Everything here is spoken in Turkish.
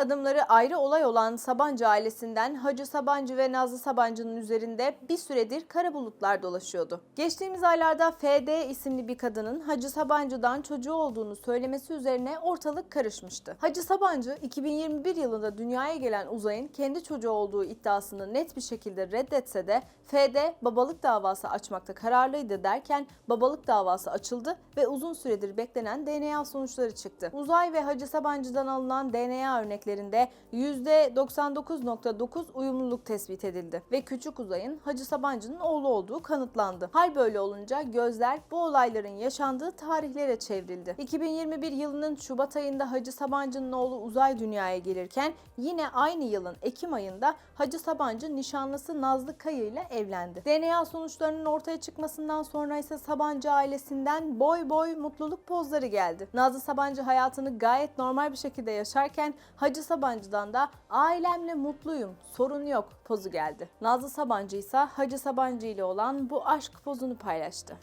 adımları ayrı olay olan Sabancı ailesinden Hacı Sabancı ve Nazlı Sabancı'nın üzerinde bir süredir kara bulutlar dolaşıyordu. Geçtiğimiz aylarda FD isimli bir kadının Hacı Sabancı'dan çocuğu olduğunu söylemesi üzerine ortalık karışmıştı. Hacı Sabancı 2021 yılında dünyaya gelen Uzay'ın kendi çocuğu olduğu iddiasını net bir şekilde reddetse de FD babalık davası açmakta kararlıydı derken babalık davası açıldı ve uzun süredir beklenen DNA sonuçları çıktı. Uzay ve Hacı Sabancı'dan alınan DNA örneklerinde %99.9 uyumluluk tespit edildi ve küçük Uzay'ın Hacı Sabancı'nın oğlu olduğu kanıtlandı. Hal böyle olunca gözler bu olayların yaşandığı tarihlere çevrildi. 2021 yılının Şubat ayında Hacı Sabancı'nın oğlu Uzay dünyaya gelirken yine aynı yılın Ekim ayında Hacı Sabancı nişanlısı Nazlı Kayı ile evlendi. DNA sonuçlarının ortaya çıkmasından sonra ise Sabancı ailesinden boy boy mutluluk pozları geldi. Nazlı Sabancı hayatını gayet normal bir şekilde yaşarken Hacı Sabancı'dan da ailemle mutluyum, sorun yok pozu geldi. Nazlı Sabancı ise Hacı Sabancı ile olan bu aşk pozunu paylaştı.